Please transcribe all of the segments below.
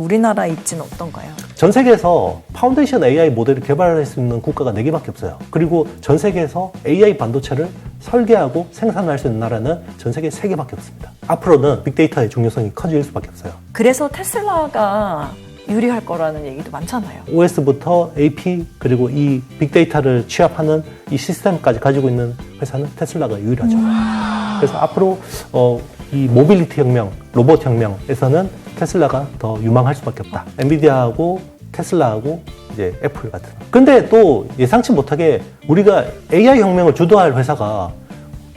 우리나라 입지는 어떤가요? 전 세계에서 파운데이션 AI 모델을 개발할 수 있는 국가가 4개밖에 없어요. 그리고 전 세계에서 AI 반도체를 설계하고 생산할 수 있는 나라는 전 세계 3개밖에 없습니다. 앞으로는 빅데이터의 중요성이 커질 수밖에 없어요. 그래서 테슬라가 유리할 거라는 얘기도 많잖아요. OS부터 AP 그리고 이 빅데이터를 취합하는 이 시스템까지 가지고 있는 회사는 테슬라가 유일하죠. 그래서 앞으로 어, 이 모빌리티 혁명, 로봇 혁명에서는 테슬라가 더 유망할 수밖에 없다. 엔비디아하고 테슬라하고 이제 애플 같은. 근데 또 예상치 못하게 우리가 AI 혁명을 주도할 회사가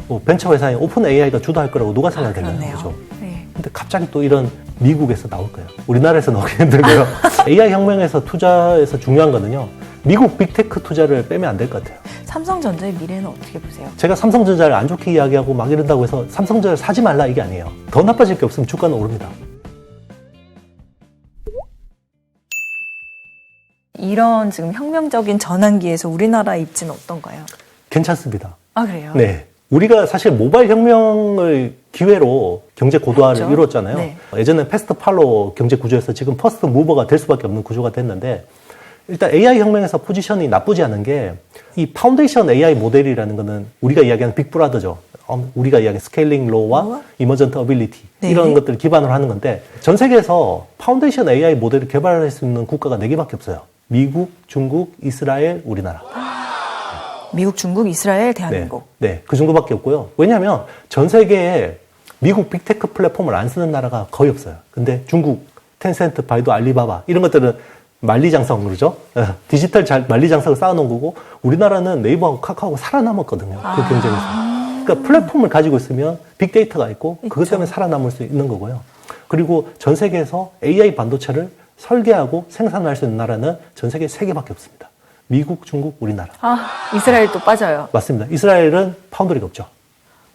뭐 벤처 회사인 오픈 AI가 주도할 거라고 누가 생각했나요? 그렇네요. 그죠? 네. 근데 갑자기 또 이런 미국에서 나올 거예요. 우리나라에서 나오기 힘들고요. AI 혁명에서 투자에서 중요한 거는요. 미국 빅테크 투자를 빼면 안 될 것 같아요. 삼성전자의 미래는 어떻게 보세요? 제가 삼성전자를 안 좋게 이야기하고 막 이런다고 해서 삼성전자를 사지 말라 이게 아니에요. 더 나빠질 게 없으면 주가는 오릅니다. 이런 지금 혁명적인 전환기에서 우리나라 입지는 어떤가요? 괜찮습니다. 아 그래요? 네. 우리가 사실 모바일 혁명을 기회로 경제 고도화를 그렇죠. 이뤘잖아요. 네. 예전에 패스트 팔로 경제 구조에서 지금 퍼스트 무버가 될 수밖에 없는 구조가 됐는데 일단 AI 혁명에서 포지션이 나쁘지 않은 게 이 파운데이션 AI 모델이라는 거는 우리가 이야기하는 빅브라더죠. 어, 우리가 이야기하는 스케일링 로우와 로우와? 이머전트 어빌리티 네. 이런 것들을 기반으로 하는 건데 전 세계에서 파운데이션 AI 모델을 개발할 수 있는 국가가 4개밖에 없어요. 미국, 중국, 이스라엘, 우리나라. 미국, 중국, 이스라엘, 대한민국. 네, 네, 그 정도밖에 없고요. 왜냐하면 전 세계에 미국 빅테크 플랫폼을 안 쓰는 나라가 거의 없어요. 근데 중국, 텐센트, 바이두, 알리바바 이런 것들은 만리장성 그러죠. 어, 디지털 잘 만리장성을 쌓아놓은 거고 우리나라는 네이버하고 카카오가 살아남았거든요. 그 경쟁에서. 그러니까 플랫폼을 가지고 있으면 빅데이터가 있고 그것. 때문에 살아남을 수 있는 거고요. 그리고 전 세계에서 AI 반도체를 설계하고 생산할 수 있는 나라는 전 세계 세 개밖에 없습니다. 미국, 중국, 우리나라. 아 이스라엘 또 빠져요. 맞습니다. 이스라엘은 파운드리가 없죠.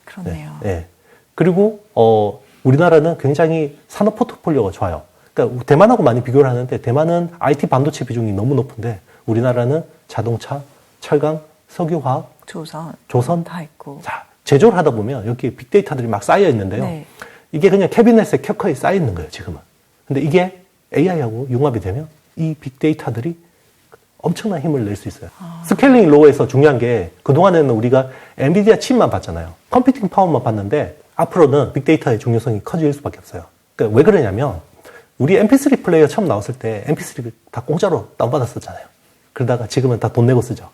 그렇네요. 네. 그리고 어 우리나라는 굉장히 산업 포트폴리오가 좋아요. 그러니까 대만하고 많이 비교를 하는데 대만은 IT 반도체 비중이 너무 높은데 우리나라는 자동차, 철강, 석유화학, 조선, 조선 다 있고. 자 제조를 하다 보면 여기 빅데이터들이 막 쌓여 있는데요. 네. 이게 그냥 캐비넷에 켜커에 쌓여 있는 거예요 지금은. 근데 이게 AI하고 융합이 되면 이 빅데이터들이 엄청난 힘을 낼 수 있어요. 스케일링 로우에서 중요한 게 그동안에는 우리가 엔비디아 칩만 봤잖아요. 컴퓨팅 파워만 봤는데 앞으로는 빅데이터의 중요성이 커질 수밖에 없어요. 그러니까 왜 그러냐면 우리 MP3 플레이어 처음 나왔을 때 MP3를 다 공짜로 다운받았었잖아요. 그러다가 지금은 다 돈 내고 쓰죠.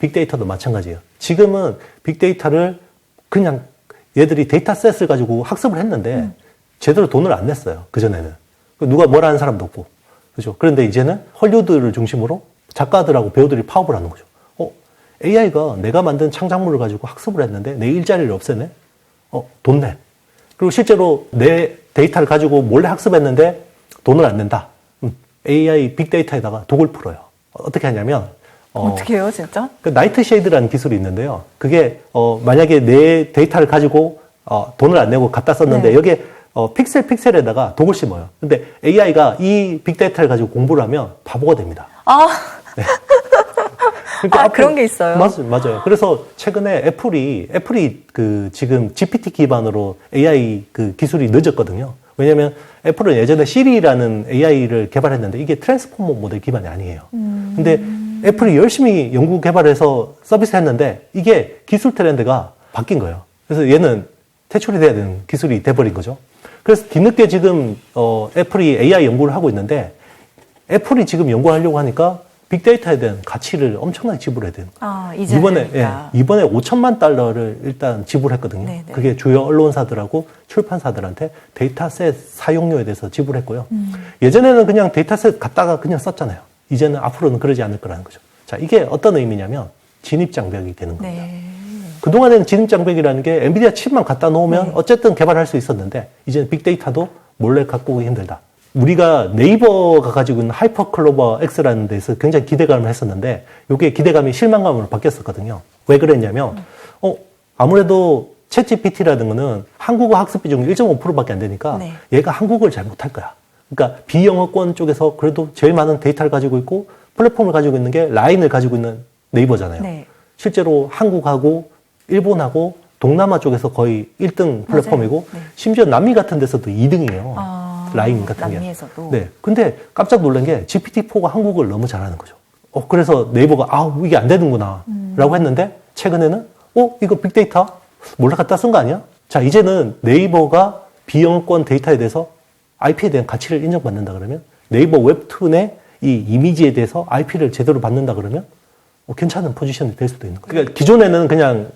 빅데이터도 마찬가지예요. 지금은 빅데이터를 그냥 얘들이 데이터셋을 가지고 학습을 했는데 제대로 돈을 안 냈어요. 그전에는. 누가 뭐라 하는 사람도 없고. 그죠? 그런데 이제는 헐리우드를 중심으로 작가들하고 배우들이 파업을 하는 거죠. 어, AI가 내가 만든 창작물을 가지고 학습을 했는데 내 일자리를 없애네? 어, 돈 내. 그리고 실제로 내 데이터를 가지고 몰래 학습했는데 돈을 안 낸다. 음, AI 빅데이터에다가 독을 풀어요. 어, 어떻게 하냐면, 어, 어떻게 해요, 진짜? 그 나이트 쉐이드라는 기술이 있는데요. 그게 어 만약에 내 데이터를 가지고 어 돈을 안 내고 갖다 썼는데 네. 여기에 어 픽셀 픽셀에다가 독을 심어요. 근데 AI가 이 빅데이터를 가지고 공부를 하면 바보가 됩니다. 아, 그러니까 아, 앞으로- 그런 게 있어요? 맞아요, 맞아요. 그래서 최근에 애플이 애플이 그 지금 GPT 기반으로 AI 그 기술이 늦었거든요. 왜냐하면 애플은 예전에 시리라는 AI를 개발했는데 이게 트랜스포머 모델 기반이 아니에요. 음. 근데 애플이 열심히 연구 개발해서 서비스했는데 이게 기술 트렌드가 바뀐 거예요. 그래서 얘는 퇴출이 돼야 되는 기술이 돼버린 거죠. 그래서 뒤늦게 지금 어, 애플이 AI 연구를 하고 있는데 애플이 지금 연구하려고 하니까 빅데이터에 대한 가치를 엄청나게 지불해야 되는 거예요. 아 이제 이번에. 예, 이번에 5천만 달러를 일단 지불했거든요. 네네. 그게 주요 언론사들하고 출판사들한테 데이터셋 사용료에 대해서 지불했고요. 음. 예전에는 그냥 데이터셋 갖다가 그냥 썼잖아요. 이제는 앞으로는 그러지 않을 거라는 거죠. 자, 이게 어떤 의미냐면 진입 장벽이 되는 겁니다. 네. 그동안에는 진입 장벽이라는 게 엔비디아 칩만 갖다 놓으면 네. 어쨌든 개발할 수 있었는데 이제는 빅데이터도 몰래 갖고 오기 힘들다. 우리가 네이버가 가지고 있는 하이퍼클로버 X라는 데서 굉장히 기대감을 했었는데 이게 기대감이 실망감으로 바뀌었었거든요. 왜 그랬냐면 어 아무래도 챗GPT라는 거는 한국어 학습 비중이 1.5%밖에 안 되니까 네. 얘가 한국어를 잘 못할 거야. 그러니까 비영어권 쪽에서 그래도 제일 많은 데이터를 가지고 있고 플랫폼을 가지고 있는 게 라인을 가지고 있는 네이버잖아요. 네. 실제로 한국하고 일본하고 동남아 쪽에서 거의 1등 플랫폼이고. 네. 심지어 남미 같은 데서도 2등이에요. 아. 라인 같은 게. 남미에서도. 네. 근데 깜짝 놀란 게 GPT-4가 한국어를 너무 잘하는 거죠. 어, 그래서 네이버가, 아, 이게 안 되는구나. 음. 라고 했는데, 최근에는, 어, 이거 빅데이터? 몰라 갖다 쓴 거 아니야? 자, 이제는 네이버가 비영권 데이터에 대해서 IP에 대한 가치를 인정받는다 그러면, 네이버 웹툰의 이 이미지에 대해서 IP를 제대로 받는다 그러면, 어, 괜찮은 포지션이 될 수도 있는 거예요. 그러니까 기존에는 그냥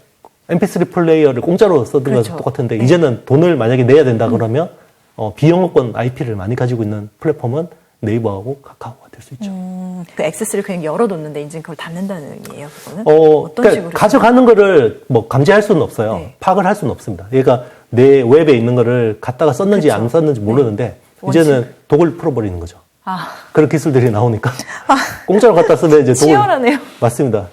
MP3 플레이어를 공짜로 쓰던 그렇죠. 거랑 똑같은데, 네. 이제는 돈을 만약에 내야 된다 그러면, 어, 비영어권 IP를 많이 가지고 있는 플랫폼은 네이버하고 카카오가 될 수 있죠. 음, 그 액세스를 그냥 열어뒀는데 이제 그걸 닫는다는 의미예요, 그거는? 어, 어떤 그러니까 식으로? 가져가는 거를 뭐 감지할 수는 없어요. 네. 파악을 할 수는 없습니다. 얘가 내 웹에 있는 거를 갖다가 썼는지 그렇죠. 안 썼는지 모르는데 네. 이제는 독을 풀어버리는 거죠. 아, 그런 기술들이 나오니까 공짜로 갖다 쓰면 이제 독을 치열하네요. 맞습니다.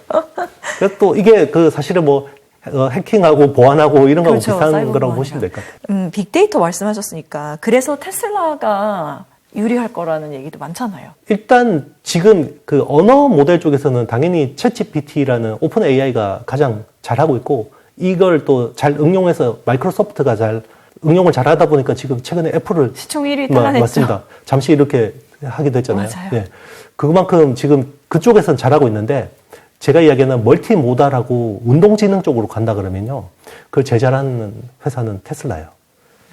또 이게 그 사실은 뭐 어, 해킹하고 보안하고 이런 거하고 그렇죠. 비슷한 거라고. 보시면 될 것 같아요. 음, 빅데이터 말씀하셨으니까 그래서 테슬라가 유리할 거라는 얘기도 많잖아요. 일단 지금 그 언어 모델 쪽에서는 당연히 챗GPT라는 오픈 AI가 가장 잘하고 있고 이걸 또 잘 응용해서 마이크로소프트가 잘 응용을 잘 하다 보니까 지금 최근에 애플을 시총 1위 마-. 맞습니다. 잠시 이렇게 하기도 했잖아요. 맞아요. 예. 그만큼 지금 그쪽에서는 잘하고 있는데 제가 이야기하는 멀티모달하고 운동지능 쪽으로 간다 그러면요. 그걸 잘하는 회사는 테슬라예요.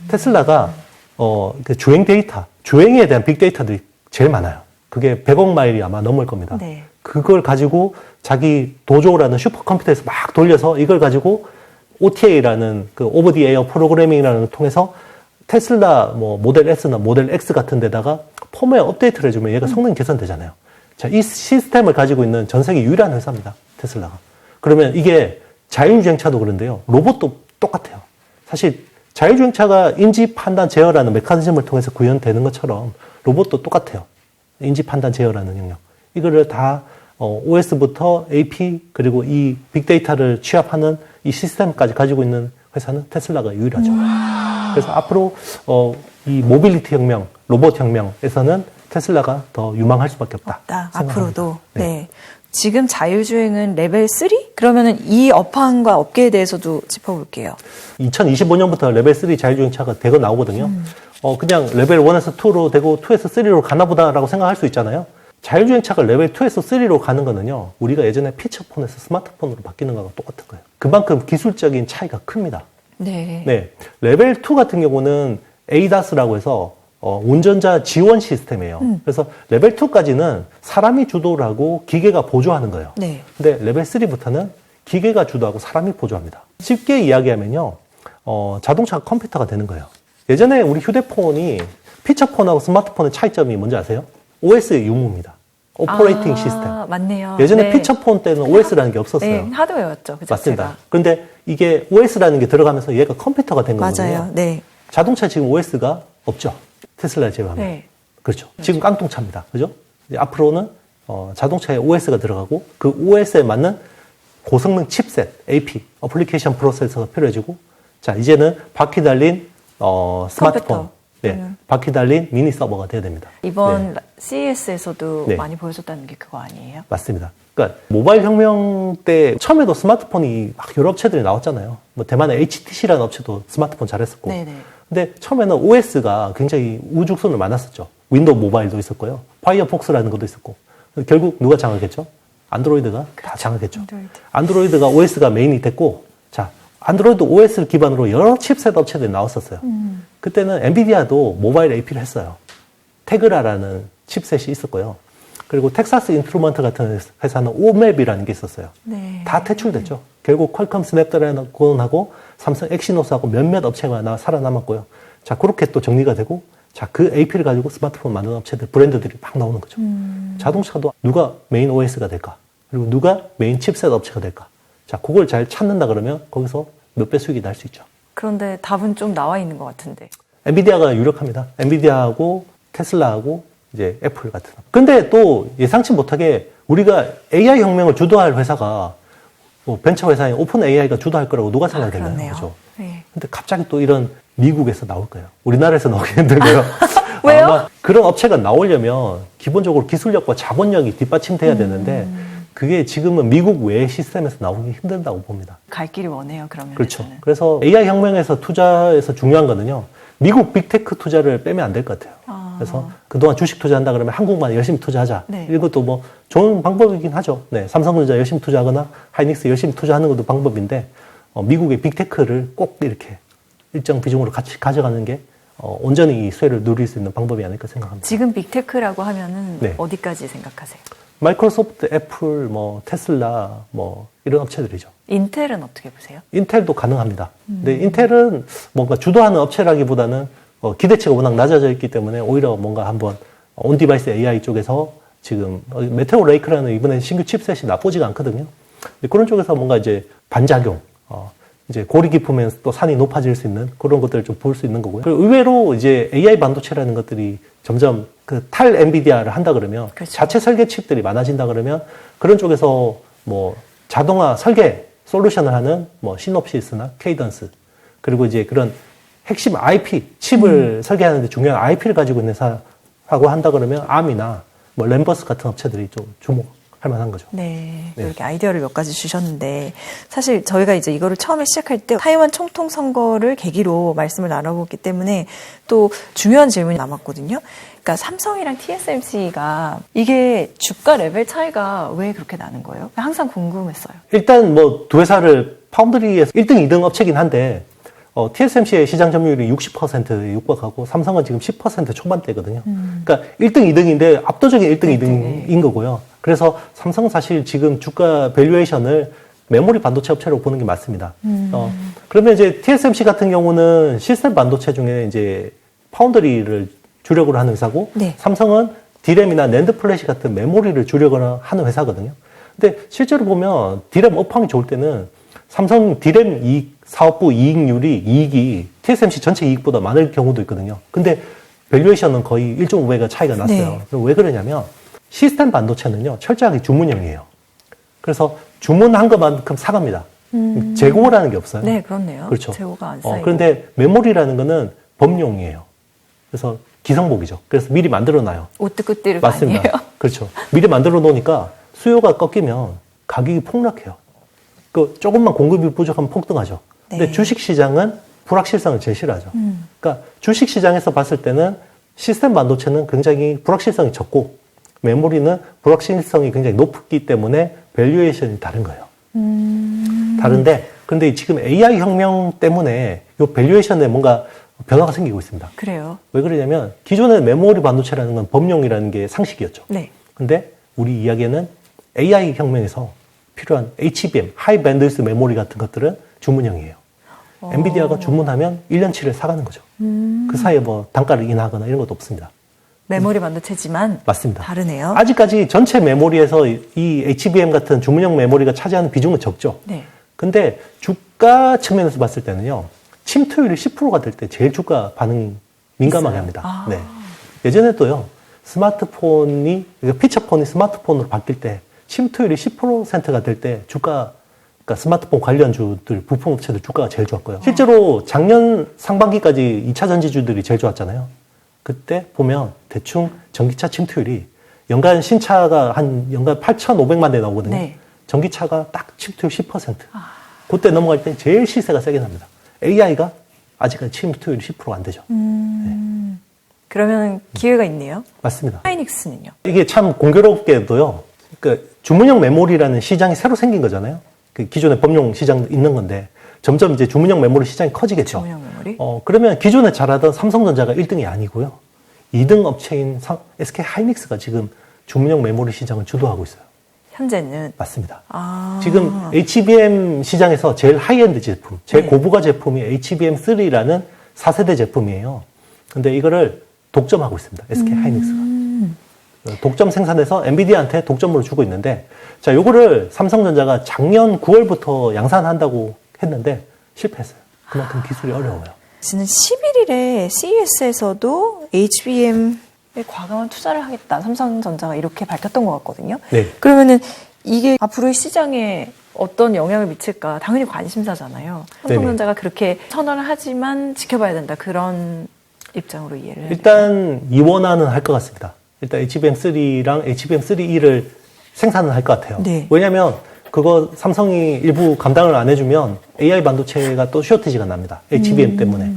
테슬라가 어, 그 주행 데이터, 주행에 대한 빅데이터들이 제일 많아요. 그게 100억 마일이 아마 넘을 겁니다. 네. 그걸 가지고 자기 도조라는 슈퍼컴퓨터에서 막 돌려서 이걸 가지고 OTA라는 그 오버 디 에어 프로그래밍이라는 걸 통해서 테슬라 뭐 모델 S나 모델 X 같은 데다가 펌웨어 업데이트를 해주면 얘가 성능이 개선되잖아요. 자, 이 시스템을 가지고 있는 전 세계 유일한 회사입니다. 테슬라가. 그러면 이게 자율주행차도 그런데요. 로봇도 똑같아요. 사실 자율주행차가 인지 판단 제어라는 메커니즘을 통해서 구현되는 것처럼 로봇도 똑같아요. 인지 판단 제어라는 영역. 이거를 다 어, OS부터 AP 그리고 이 빅데이터를 취합하는 이 시스템까지 가지고 있는 회사는 테슬라가 유일하죠. 그래서 앞으로 어, 이 모빌리티 혁명, 로봇 혁명에서는 테슬라가 더 유망할 수밖에 없다. 없다. 앞으로도. 네. 네. 지금 자율주행은 레벨 3? 그러면은 이 업황과 업계에 대해서도 짚어볼게요. 2025년부터 레벨 3 자율주행 차가 대거 나오거든요. 어, 그냥 레벨 1에서 2로 되고 2에서 3로 가나 보다라고 생각할 수 있잖아요. 자율주행 차가 레벨 2에서 3로 가는 거는요. 우리가 예전에 피처폰에서 스마트폰으로 바뀌는 거랑 똑같은 거예요. 그만큼 기술적인 차이가 큽니다. 네. 네. 레벨 2 같은 경우는 ADAS라고 해서 어, 운전자 지원 시스템이에요. 그래서 레벨 2까지는 사람이 주도를 하고 기계가 보조하는 거예요. 네. 근데 레벨 3부터는 기계가 주도하고 사람이 보조합니다. 쉽게 이야기하면요, 어, 자동차가 컴퓨터가 되는 거예요. 예전에 우리 휴대폰이 피처폰하고 스마트폰의 차이점이 뭔지 아세요? OS의 유무입니다. 오퍼레이팅 아, 시스템. 맞네요. 예전에 네. 피처폰 때는 OS라는 게 없었어요. 네, 하드웨어였죠. 그 맞습니다. 자체가. 그런데 이게 OS라는 게 들어가면서 얘가 컴퓨터가 된 거거든요. 맞아요. 네. 자동차 지금 OS가 없죠. 테슬라 제외하면. 네. 그렇죠. 지금 깡통차입니다. 그죠? 앞으로는 어, 자동차에 OS가 들어가고 그 OS에 맞는 고성능 칩셋, AP, 어플리케이션 프로세서가 필요해지고 자, 이제는 바퀴 달린 어, 스마트폰. 네, 음. 바퀴 달린 미니 서버가 돼야 됩니다. 이번 네. CES에서도 네. 많이 보여줬다는 게 그거 아니에요? 맞습니다. 그러니까 모바일 혁명 때 처음에도 스마트폰이 막 여러 업체들이 나왔잖아요. 뭐 대만의 HTC라는 업체도 스마트폰 잘했었고. 네네. 근데 처음에는 OS가 굉장히 우죽순을 많았었죠. 윈도우 모바일도 있었고요. 파이어폭스라는 것도 있었고. 결국 누가 장악했죠? 안드로이드가 다 장악했죠. 안드로이드. 안드로이드 가 OS가 메인이 됐고, 자, 안드로이드 OS를 기반으로 여러 칩셋 업체들이 나왔었어요. 음. 그때는 엔비디아도 모바일 AP를 했어요. 테그라라는 칩셋이 있었고요. 그리고 텍사스 인트루먼트 같은 회사는 오맵이라는 게 있었어요. 네. 다 퇴출됐죠. 결국 퀄컴 스냅드래곤하고 삼성 엑시노스하고 몇몇 업체가 나 살아남았고요. 자, 그렇게 또 정리가 되고, 자, 그 AP를 가지고 스마트폰 만드는 업체들, 브랜드들이 막 나오는 거죠. 자동차도 누가 메인 OS가 될까? 그리고 누가 메인 칩셋 업체가 될까? 자, 그걸 잘 찾는다 그러면 거기서 몇 배 수익이 날 수 있죠. 그런데 답은 좀 나와 있는 것 같은데. 엔비디아가 유력합니다. 엔비디아하고 테슬라하고 이제 애플 같은. 근데 또 예상치 못하게 우리가 AI 혁명을 주도할 회사가 뭐 벤처 회사인 오픈 AI가 주도할 거라고 누가 생각했나요? 그렇네요. 그죠? 네. 근데 갑자기 또 이런 미국에서 나올 거예요. 우리나라에서 나오기 힘들고요. 왜요? 그런 업체가 나오려면 기본적으로 기술력과 자본력이 뒷받침돼야 음. 되는데 그게 지금은 미국 외의 시스템에서 나오기 힘들다고 봅니다. 갈 길이 원해요, 그러면. 그렇죠. 그래서 AI 혁명에서 투자에서 중요한 거는요. 미국 빅테크 투자를 빼면 안 될 것 같아요. 아. 그래서 그동안 주식 투자한다 그러면 한국만 열심히 투자하자. 네. 이것도 뭐 좋은 방법이긴 하죠. 네, 삼성전자 열심히 투자하거나 하이닉스 열심히 투자하는 것도 방법인데 어, 미국의 빅테크를 꼭 이렇게 일정 비중으로 같이 가져가는 게 어, 온전히 이 수혜를 누릴 수 있는 방법이 아닐까 생각합니다. 지금 빅테크라고 하면은 네. 어디까지 생각하세요? 마이크로소프트, 애플, 뭐 테슬라, 뭐 이런 업체들이죠. 인텔은 어떻게 보세요? 인텔도 가능합니다. 근데 인텔은 뭔가 주도하는 업체라기보다는 어, 기대치가 워낙 낮아져 있기 때문에 오히려 뭔가 한번 온 디바이스 AI 쪽에서 지금 어, 메테오 레이크라는 이번에 신규 칩셋이 나쁘지가 않거든요. 근데 그런 쪽에서 뭔가 이제 반작용, 어, 이제 고리 깊으면 또 산이 높아질 수 있는 그런 것들을 좀 볼 수 있는 거고요. 그리고 의외로 이제 AI 반도체라는 것들이 점점 그 탈 엔비디아를 한다 그러면 그렇죠. 자체 설계 칩들이 많아진다 그러면 그런 쪽에서 뭐 자동화 설계 솔루션을 하는 뭐 시놉시스나 케이던스 그리고 이제 그런 핵심 IP 칩을 설계하는데 중요한 IP를 가지고 있는 사하고 한다 그러면 암이나 뭐 램버스 같은 업체들이 좀 주목 할 만한 거죠. 네, 네. 이렇게 아이디어를 몇 가지 주셨는데 사실 저희가 이제 이거를 처음에 시작할 때 타이완 총통 선거를 계기로 말씀을 나눠보기 때문에 또 중요한 질문이 남았거든요. 그러니까 삼성이랑 TSMC가 이게 주가 레벨 차이가 왜 그렇게 나는 거예요? 항상 궁금했어요. 일단 뭐 두 회사를 파운드리에서 1등, 2등 업체긴 한데 어, TSMC의 시장 점유율이 60%에 육박하고 삼성은 지금 10% 초반대거든요. 그러니까 1등, 2등인데 압도적인 1등, 네, 2등인 거고요. 그래서 삼성은 사실 지금 주가 밸류에이션을 메모리 반도체 업체로 보는 게 맞습니다. 어, 그러면 이제 TSMC 같은 경우는 시스템 반도체 중에 이제 파운드리를 주력으로 하는 회사고 네. 삼성은 디램이나 낸드 플래시 같은 메모리를 주력으로 하는 회사거든요. 근데 실제로 보면 디램 업황이 좋을 때는 삼성 디램 이익 사업부 이익률이 이익이 TSMC 전체 이익보다 많을 경우도 있거든요. 근데 밸류에이션은 거의 1.5배가 차이가 났어요. 네. 왜 그러냐면 시스템 반도체는요 철저하게 주문형이에요. 그래서 주문한 것만큼 사갑니다. 재고라는 게 없어요. 네, 그렇네요. 그렇죠. 재고가 안 어, 쌓이고. 그런데 메모리라는 거는 범용이에요. 그래서 기성복이죠. 그래서 미리 만들어 놔요. 오뜨끄띠르가 맞습니다. 아니에요. 그렇죠. 미리 만들어 놓으니까 수요가 꺾이면 가격이 폭락해요. 그 조금만 공급이 부족하면 폭등하죠. 근데 네. 주식 시장은 불확실성을 제일 싫어하죠. 음. 그러니까 주식 시장에서 봤을 때는 시스템 반도체는 굉장히 불확실성이 적고 메모리는 불확실성이 굉장히 높기 때문에 밸류에이션이 다른 거예요. 음. 다른데 그런데 지금 AI 혁명 때문에 이 밸류에이션에 뭔가 변화가 생기고 있습니다. 그래요. 왜 그러냐면 기존의 메모리 반도체라는 건 범용이라는 게 상식이었죠. 네. 근데 우리 이야기는 AI 혁명에서 필요한 HBM, 하이 밴드위스 메모리 같은 것들은 주문형이에요. 어. 엔비디아가 주문하면 1년치를 사가는 거죠. 음. 그 사이에 뭐 단가를 인하하거나 이런 것도 없습니다. 메모리 반도체지만 맞습니다. 다르네요. 아직까지 전체 메모리에서 이- 이 HBM 같은 주문형 메모리가 차지하는 비중은 적죠. 네. 근데 주가 측면에서 봤을 때는요, 침투율이 10%가 될 때 제일 주가 반응이 민감하게 있어요? 합니다. 아. 네. 예전에도요, 스마트폰이, 그러니까 피처폰이 스마트폰으로 바뀔 때, 침투율이 10%가 될 때 주가, 그러니까 스마트폰 관련주들, 부품 업체들 주가가 제일 좋았고요. 실제로 작년 상반기까지 2차 전지주들이 제일 좋았잖아요. 그때 보면 대충 전기차 침투율이 연간 신차가 한 연간 8,500만 대 나오거든요. 네. 전기차가 딱 침투율 10%. 그때 넘어갈 때 제일 시세가 세게 납니다. AI가 아직까지 침투율이 10%가 안 되죠. 음. 그러면 기회가 있네요. 맞습니다. 하이닉스는요? 이게 참 공교롭게도요. 그 주문형 메모리라는 시장이 새로 생긴 거잖아요. 그 기존의 범용 시장 있는 건데 점점 이제 주문형 메모리 시장이 커지겠죠. 주문형 메모리? 어, 그러면 기존에 잘하던 삼성전자가 1등이 아니고요. 2등 업체인 상- SK 하이닉스가 지금 주문형 메모리 시장을 주도하고 있어요. 현재는 맞습니다. 아. 지금 HBM 시장에서 제일 하이엔드 제품, 제일 네. 고부가 제품이 HBM3라는 4세대 제품이에요. 근데 이거를 독점하고 있습니다. SK 음. 하이닉스가. 독점 생산해서 엔비디아한테 독점으로 주고 있는데, 자, 요거를 삼성전자가 작년 9월부터 양산한다고 했는데 실패했어요. 그만큼 기술이 어려워요. 지난 11일에 CES에서도 HBM에 과감한 투자를 하겠다. 삼성전자가 이렇게 밝혔던 것 같거든요. 네. 그러면은 이게 앞으로의 시장에 어떤 영향을 미칠까 당연히 관심사잖아요. 삼성전자가 그렇게 선언을 하지만 지켜봐야 된다. 그런 입장으로 이해를 일단 이원화는 할 것 같습니다. 일단 HBM3랑 HBM3E를 생산은 할것 같아요. 네. 왜냐하면 그거 삼성이 일부 감당을 안 해주면 AI 반도체가 또 쇼티지가 납니다. HBM 때문에.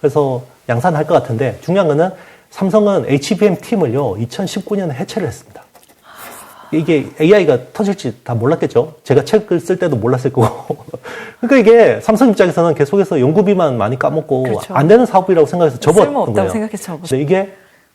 그래서 양산할 것 같은데 중요한 거는 삼성은 HBM 팀을요 2019년에 해체를 했습니다. 이게 AI가 터질지 다 몰랐겠죠. 제가 책을 쓸 때도 몰랐을 거고. 그러니까 이게 삼성 입장에서는 계속해서 연구비만 많이 까먹고 그렇죠. 안 되는 사업이라고 생각해서 접었던 거예요. 생각해서 접었- 이게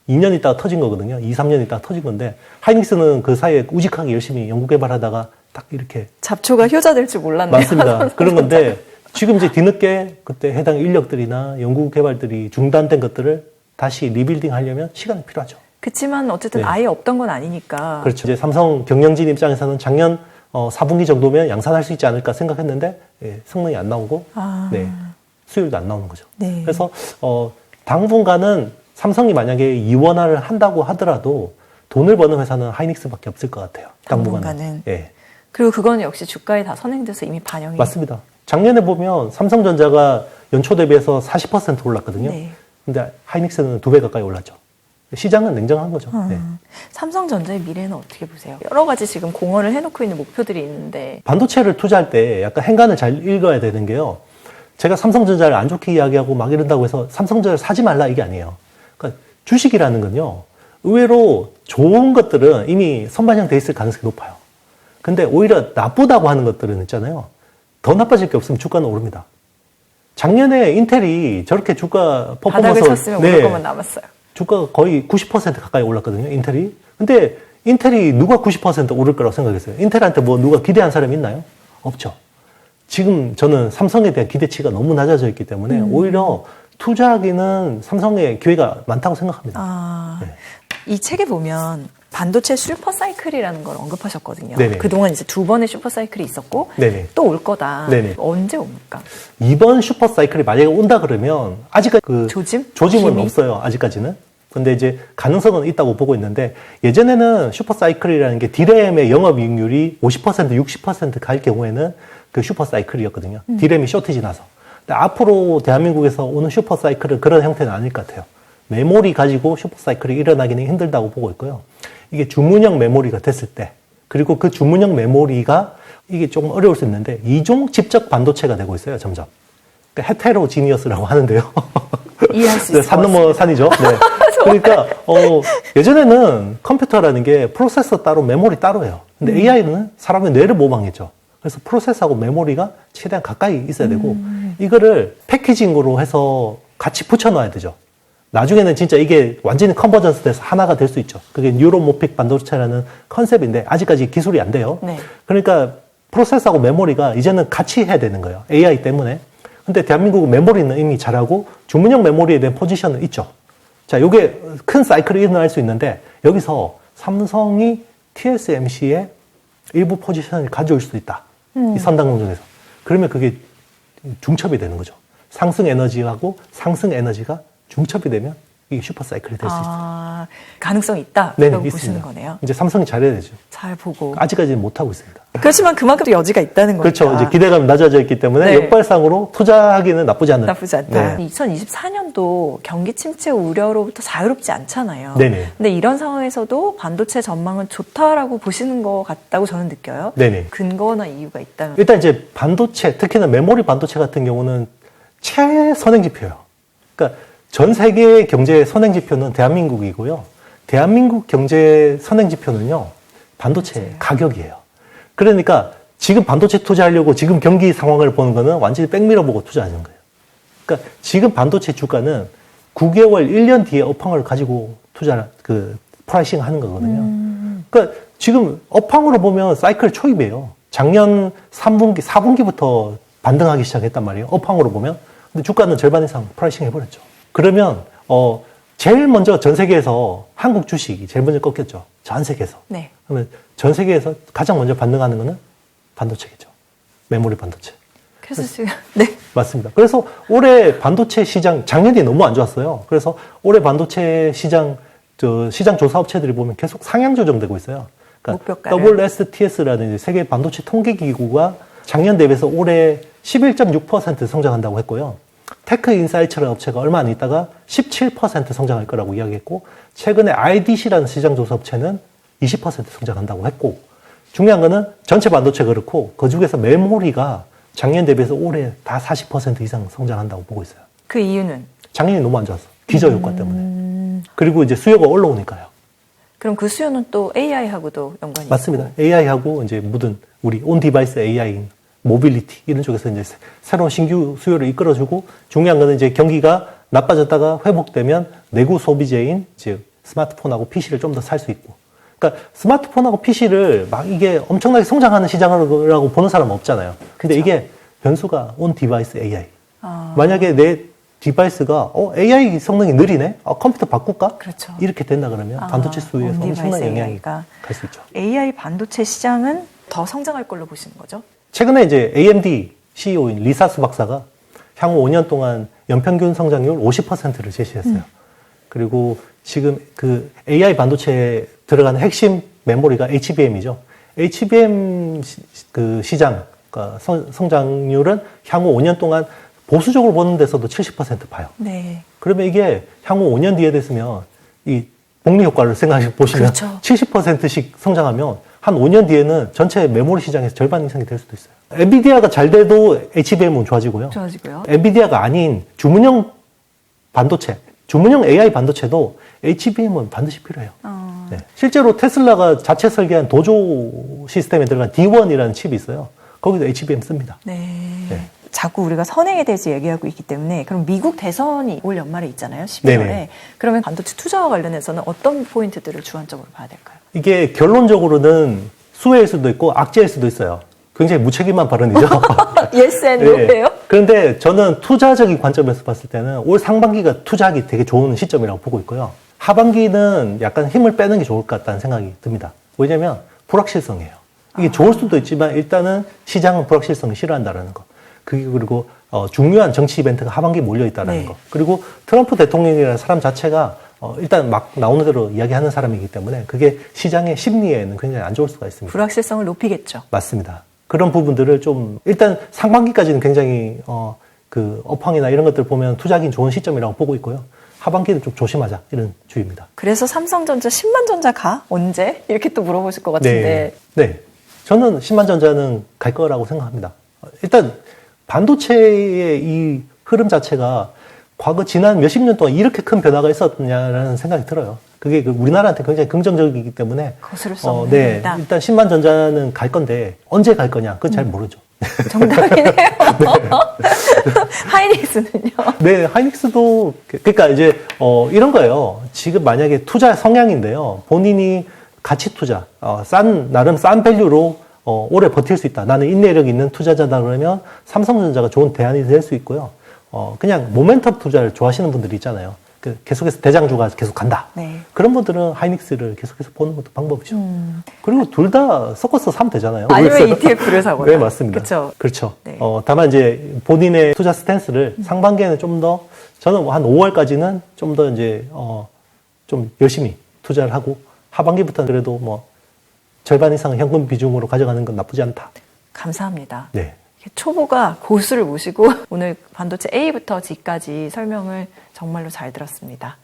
2년 있다가 터진 거거든요. 2, 3년 있다가 터진 건데 하이닉스는 그 사이에 우직하게 열심히 연구 개발하다가 딱 이렇게 잡초가 효자될 줄 몰랐네요. 맞습니다. 그런 건데 지금 이제 뒤늦게 그때 해당 인력들이나 연구 개발들이 중단된 것들을 다시 리빌딩 하려면 시간이 필요하죠. 그치만 어쨌든 네. 아예 없던 건 아니니까. 그렇죠. 이제 삼성 경영진 입장에서는 작년 어, 4분기 정도면 양산할 수 있지 않을까 생각했는데 예, 성능이 안 나오고 아. 네, 수율도 안 나오는 거죠. 네. 그래서 어, 당분간은 삼성이 만약에 이원화를 한다고 하더라도 돈을 버는 회사는 하이닉스밖에 없을 것 같아요. 당분간은. 당분간은. 예. 그리고 그건 역시 주가에 다 선행돼서 이미 반영이 맞습니다. 작년에 보면 삼성전자가 연초 대비해서 40% 올랐거든요. 네. 근데 하이닉스는 두 배 가까이 올랐죠. 시장은 냉정한 거죠. 음. 네. 삼성전자의 미래는 어떻게 보세요? 여러 가지 지금 공헌을 해놓고 있는 목표들이 있는데 반도체를 투자할 때 약간 행간을 잘 읽어야 되는 게요. 제가 삼성전자를 안 좋게 이야기하고 막 이런다고 해서 삼성전자를 사지 말라 이게 아니에요. 주식이라는 건요. 의외로 좋은 것들은 이미 선반영 돼 있을 가능성이 높아요. 근데 오히려 나쁘다고 하는 것들은 있잖아요. 더 나빠질 게 없으면 주가는 오릅니다. 작년에 인텔이 저렇게 주가 바닥을 퍼포먼스 쳤으면 오를 것만 남았어요. 주가가 거의 90% 가까이 올랐거든요, 인텔이. 근데 인텔이 누가 90% 오를 거라고 생각했어요? 인텔한테 뭐 누가 기대한 사람이 있나요? 없죠. 지금 저는 삼성에 대한 기대치가 너무 낮아져 있기 때문에 음. 오히려 투자하기는 삼성의 기회가 많다고 생각합니다. 아, 네. 이 책에 보면 반도체 슈퍼 사이클이라는 걸 언급하셨거든요. 네네. 그동안 이제 두 번의 슈퍼 사이클이 있었고. 또 올 거다. 네네. 언제 옵니까? 이번 슈퍼 사이클이 만약에 온다 그러면 아직까지 그 조짐? 조짐은 힘이? 없어요. 아직까지는. 근데 이제 가능성은 있다고 보고 있는데 예전에는 슈퍼 사이클이라는 게 디램의 영업이익률이 50% 60%갈 경우에는 그 슈퍼 사이클이었거든요. 음. 디램이 쇼티지 나서. 앞으로 대한민국에서 오는 슈퍼 사이클은 그런 형태는 아닐 것 같아요. 메모리 가지고 슈퍼 사이클이 일어나기는 힘들다고 보고 있고요. 이게 주문형 메모리가 됐을 때 그리고 그 주문형 메모리가 이게 조금 어려울 수 있는데 이종 집적 반도체가 되고 있어요, 점점. 그러니까 헤테로 지니어스라고 하는데요. 이해할 수 네, 있을 산것 넘어 산이죠. 네. 그러니까 어, 예전에는 컴퓨터라는 게 프로세서 따로 메모리 따로예요. 근데 AI는 사람의 뇌를 모방했죠. 그래서 프로세서하고 메모리가 최대한 가까이 있어야 되고 이거를 패키징으로 해서 같이 붙여놔야 되죠. 나중에는 진짜 이게 완전히 컨버전스 돼서 하나가 될 수 있죠. 그게 뉴로모픽 반도체라는 컨셉인데 아직까지 기술이 안 돼요. 네. 그러니까 프로세서하고 메모리가 이제는 같이 해야 되는 거예요. AI 때문에. 근데 대한민국은 메모리는 이미 잘하고 주문형 메모리에 대한 포지션은 있죠. 자, 요게 큰 사이클이 일어날 수 있는데 여기서 삼성이 TSMC의 일부 포지션을 가져올 수도 있다. 이 선단 공정에서. 그러면 그게 중첩이 되는 거죠. 상승 에너지하고 상승 에너지가 중첩이 되면 이게 슈퍼 사이클이 될 수 있어요. 아, 가능성이 있다. 네네, 라고. 보시는 거네요. 이제 삼성이 잘해야 되죠. 잘 보고. 아직까지는 못하고 있습니다. 그렇지만 그만큼 또 여지가 있다는 거니까. 그렇죠. 이제 기대감이 낮아져 있기 때문에 네. 역발상으로 투자하기는 나쁘지 않는. 나쁘지 않다. 네. 2024년도 경기 침체 우려로부터 자유롭지 않잖아요. 네네. 근데 이런 상황에서도 반도체 전망은 좋다라고 보시는 것 같다고 저는 느껴요. 네네. 근거나 이유가 있다면. 일단 이제 반도체, 특히나 메모리 반도체 같은 경우는 최선행 지표예요. 그러니까 전 세계 경제 선행 지표는 대한민국이고요. 대한민국 경제 선행 지표는요. 반도체 가격이에요. 그러니까 지금 반도체 투자하려고 지금 경기 상황을 보는 거는 완전히 백미러 보고 투자하는 거예요. 그러니까 지금 반도체 주가는 9개월, 1년 뒤에 업황을 가지고 투자, 그, 프라이싱 하는 거거든요. 그러니까 지금 업황으로 보면 사이클 초입이에요. 작년 3분기, 4분기부터 반등하기 시작했단 말이에요. 업황으로 보면. 근데 주가는 절반 이상 프라이싱 해버렸죠. 그러면, 어, 제일 먼저 전 세계에서 한국 주식이 제일 먼저 꺾였죠. 전 세계에서. 네. 그러면 전 세계에서 가장 먼저 반등하는 거는 반도체겠죠. 메모리 반도체. 그래서 지금 네. 맞습니다. 그래서 올해 반도체 시장 작년이 너무 안 좋았어요. 그래서 올해 반도체 시장 저 시장 조사 업체들이 보면 계속 상향 조정되고 있어요. 그러니까 목표가를. WSTS라는 세계 반도체 통계 기구가 작년 대비해서 올해 11.6% 성장한다고 했고요. 테크 인사이츠라는 업체가 얼마 안 있다가 17% 성장할 거라고 이야기했고 최근에 IDC라는 시장 조사 업체는 20% 성장한다고 했고 중요한 거는 전체 반도체 그렇고 그 중에서 메모리가 작년 대비해서 올해 다 40% 이상 성장한다고 보고 있어요. 그 이유는 작년이 너무 안 좋았어. 기저 효과 때문에. 음, 그리고 이제 수요가 올라오니까요. 그럼 그 수요는 또 AI하고도 연관이 맞습니다. 있고. AI하고 이제 모든 우리 온 디바이스 AI, 모빌리티 이런 쪽에서 이제 새- 새로운 신규 수요를 이끌어주고 중요한 거는 이제 경기가 나빠졌다가 회복되면 내구 소비재인 즉 스마트폰하고 PC를 좀 더 살 수 있고. 그러니까 스마트폰하고 PC를 막 이게 엄청나게 성장하는 시장이라고 보는 사람은 없잖아요. 근데 이게 변수가 온 디바이스 AI. 아. 만약에 내 디바이스가 어 AI 성능이 느리네, 아, 컴퓨터 바꿀까? 그렇죠. 이렇게 된다 그러면 아, 반도체 수요에 온 엄청난 영향이. 갈 수 있죠. AI 반도체 시장은 더 성장할 걸로 보시는 거죠? 최근에 이제 AMD CEO인 리사스 박사가 향후 5년 동안 연평균 성장률 50%를 제시했어요. 그리고 지금 그 AI 반도체에 들어가는 핵심 메모리가 HBM이죠. HBM 시, 그 시장 그러니까 성, 성장률은 향후 5년 동안 보수적으로 보는 데서도 70% 봐요. 네. 그러면 이게 향후 5년 뒤에 됐으면 이 복리 효과를 생각해 보시면 그렇죠. 70%씩 성장하면 한 5년 뒤에는 전체 메모리 시장에서 절반 이상이 될 수도 있어요. 엔비디아가 잘 돼도 HBM은 좋아지고요. 좋아지고요. 엔비디아가 아닌 주문형 반도체, 주문형 AI 반도체도 HBM은 반드시 필요해요. 어, 네. 실제로 테슬라가 자체 설계한 도조 시스템에 들어간 D1이라는 칩이 있어요. 거기도 HBM 씁니다. 네. 네. 자꾸 우리가 선행에 대해서 얘기하고 있기 때문에 그럼 미국 대선이 올 연말에 있잖아요. 12월에. 네네. 그러면 반도체 투자와 관련해서는 어떤 포인트들을 주안적으로 봐야 될까요? 이게 결론적으로는 수혜일 수도 있고 악재일 수도 있어요. 굉장히 무책임한 발언이죠. yes and 예. no예요? 그런데 저는 투자적인 관점에서 봤을 때는 올 상반기가 투자하기 되게 좋은 시점이라고 보고 있고요. 하반기는 약간 힘을 빼는 게 좋을 것 같다는 생각이 듭니다. 왜냐면 불확실성이에요. 이게 좋을 수도 있지만 일단은 시장은 불확실성을 싫어한다라는 거. 그게 그리고 어, 중요한 정치 이벤트가 하반기에 몰려 있다라는 네. 거. 그리고 트럼프 대통령이라는 사람 자체가 어, 일단 막 나오는 대로 이야기하는 사람이기 때문에 그게 시장의 심리에는 굉장히 안 좋을 수가 있습니다. 불확실성을 높이겠죠. 맞습니다. 그런 부분들을 좀 일단 상반기까지는 굉장히 어, 그 업황이나 이런 것들 보면 투자하기 좋은 시점이라고 보고 있고요. 하반기는 좀 조심하자 이런 주의입니다. 그래서 삼성전자 10만 전자 가? 언제? 이렇게 또 물어보실 것 같은데. 네. 네. 저는 10만 전자는 갈 거라고 생각합니다. 일단 반도체의 이 흐름 자체가 과거 지난 몇십 년 동안 이렇게 큰 변화가 있었냐라는 생각이 들어요. 그게 그 우리나라한테 굉장히 긍정적이기 때문에 거스를 수 없는 네. 일이다. 일단 10만 전자는 갈 건데 언제 갈 거냐 그건 음. 잘 모르죠. 정답이네요. 하이닉스는요? 네, 하이닉스도 그- 그러니까 이제 어 이런 거예요. 지금 만약에 투자 성향인데요. 본인이 가치 투자, 어, 싼 나름 싼 밸류로 어, 오래 버틸 수 있다. 나는 인내력 있는 투자자다 그러면 삼성전자가 좋은 대안이 될 수 있고요. 어, 그냥 모멘텀 투자를 좋아하시는 분들이 있잖아요. 그 계속해서 대장주가 계속 간다. 네. 그런 분들은 하이닉스를 계속해서 보는 것도 방법이죠. 음. 그리고 둘 다 섞어서 사면 되잖아요. 아니면 ETF를 사거나. 네, 맞습니다. 그쵸. 그렇죠. 네. 어, 다만 이제 본인의 투자 스탠스를 상반기에는 좀 더, 저는 한 5월까지는 좀 더 이제, 어, 좀 열심히 투자를 하고, 하반기부터는 그래도 뭐, 절반 이상 현금 비중으로 가져가는 건 나쁘지 않다. 감사합니다. 네. 초보가 고수를 모시고 오늘 반도체 A부터 G까지 설명을 정말로 잘 들었습니다.